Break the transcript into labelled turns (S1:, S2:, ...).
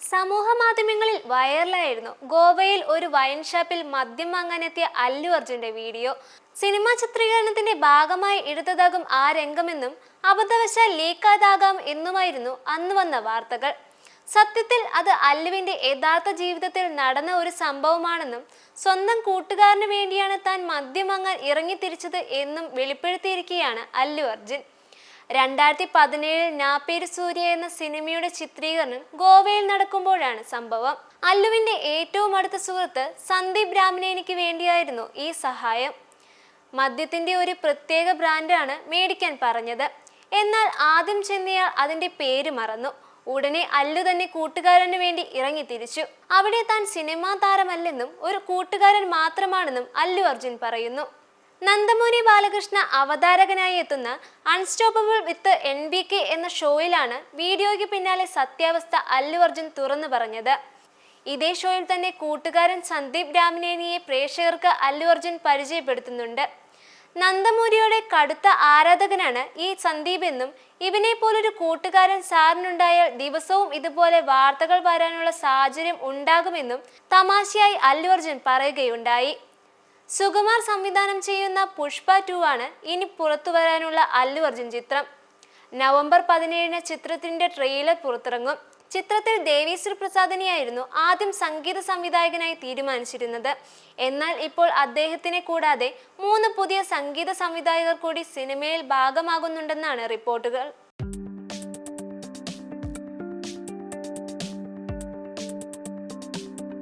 S1: സമൂഹ മാധ്യമങ്ങളിൽ വൈറലായിരുന്നു. ഗോവയിൽ ഒരു വൈൻ ഷാപ്പിൽ മദ്യം വാങ്ങാനെത്തിയ അല്ലു അർജുന്റെ വീഡിയോ. സിനിമാ ചിത്രീകരണത്തിന്റെ ഭാഗമായി എടുത്തതാകും ആ രംഗമെന്നും അബദ്ധവശാൽ ലീക്കാതാകാം എന്നുമായിരുന്നു അന്ന് വന്ന വാർത്തകൾ. സത്യത്തിൽ അത് അല്ലുവിന്റെ യഥാർത്ഥ ജീവിതത്തിൽ നടന്ന ഒരു സംഭവമാണെന്നും സ്വന്തം കൂട്ടുകാരന് വേണ്ടിയാണ് താൻ മദ്യം വാങ്ങാൻ ഇറങ്ങിത്തിരിച്ചത് എന്നും വെളിപ്പെടുത്തിയിരിക്കുകയാണ് അല്ലു അർജുൻ. രണ്ടായിരത്തി പതിനേഴിൽ നാപ്പേര് സൂര്യ എന്ന സിനിമയുടെ ചിത്രീകരണം ഗോവയിൽ നടക്കുമ്പോഴാണ് സംഭവം. അല്ലുവിന്റെ ഏറ്റവും അടുത്ത സുഹൃത്ത് സന്ദീപ് രാമനേനിക്ക് വേണ്ടിയായിരുന്നു ഈ സഹായം. മദ്യത്തിന്റെ ഒരു പ്രത്യേക ബ്രാൻഡാണ് മേടിക്കാൻ പറഞ്ഞത്. എന്നാൽ ആദ്യം ചെന്നിയാൽ അതിന്റെ പേര് മറന്നു. ഉടനെ അല്ലു തന്നെ കൂട്ടുകാരന് വേണ്ടി ഇറങ്ങി തിരിച്ചു. അവിടെ താൻ സിനിമാ താരമല്ലെന്നും ഒരു കൂട്ടുകാരൻ മാത്രമാണെന്നും അല്ലു അർജുൻ പറയുന്നു. നന്ദമൂരി ബാലകൃഷ്ണ അവതാരകനായി എത്തുന്ന unstoppable with N B K എന്ന ഷോയിലാണ് വീഡിയോയ്ക്ക് പിന്നാലെ സത്യാവസ്ഥ അല്ലു അർജുൻ തുറന്നു പറഞ്ഞത്. ഇതേ ഷോയിൽ തന്നെ കൂട്ടുകാരൻ സന്ദീപ് രാമനേനിയെ പ്രേക്ഷകർക്ക് അല്ലു അർജുൻ പരിചയപ്പെടുത്തുന്നുണ്ട്. നന്ദമൂരിയുടെ കടുത്ത ആരാധകനാണ് ഈ സന്ദീപ് എന്നും ഇവനെ പോലൊരു കൂട്ടുകാരൻ സാറിനുണ്ടായാൽ ദിവസവും ഇതുപോലെ വാർത്തകൾ വരാനുള്ള സാഹചര്യം ഉണ്ടാകുമെന്നും തമാശയായി അല്ലു അർജുൻ പറയുകയുണ്ടായി. സുകുമാർ സംവിധാനം ചെയ്യുന്ന പുഷ്പ ടു ആണ് ഇനി പുറത്തു വരാനുള്ള അല്ലു അർജുൻ ചിത്രം. നവംബർ പതിനേഴിന് ചിത്രത്തിന്റെ ട്രെയിലർ പുറത്തിറങ്ങും. ചിത്രത്തിൽ ദേവീശ്വർ പ്രസാദിനെയായിരുന്നു ആദ്യം സംഗീത സംവിധായകനായി തീരുമാനിച്ചിരുന്നത്. എന്നാൽ ഇപ്പോൾ അദ്ദേഹത്തിനെ കൂടാതെ മൂന്ന് പുതിയ സംഗീത സംവിധായകർ കൂടി സിനിമയിൽ ഭാഗമാകുന്നുണ്ടെന്നാണ് റിപ്പോർട്ടുകൾ.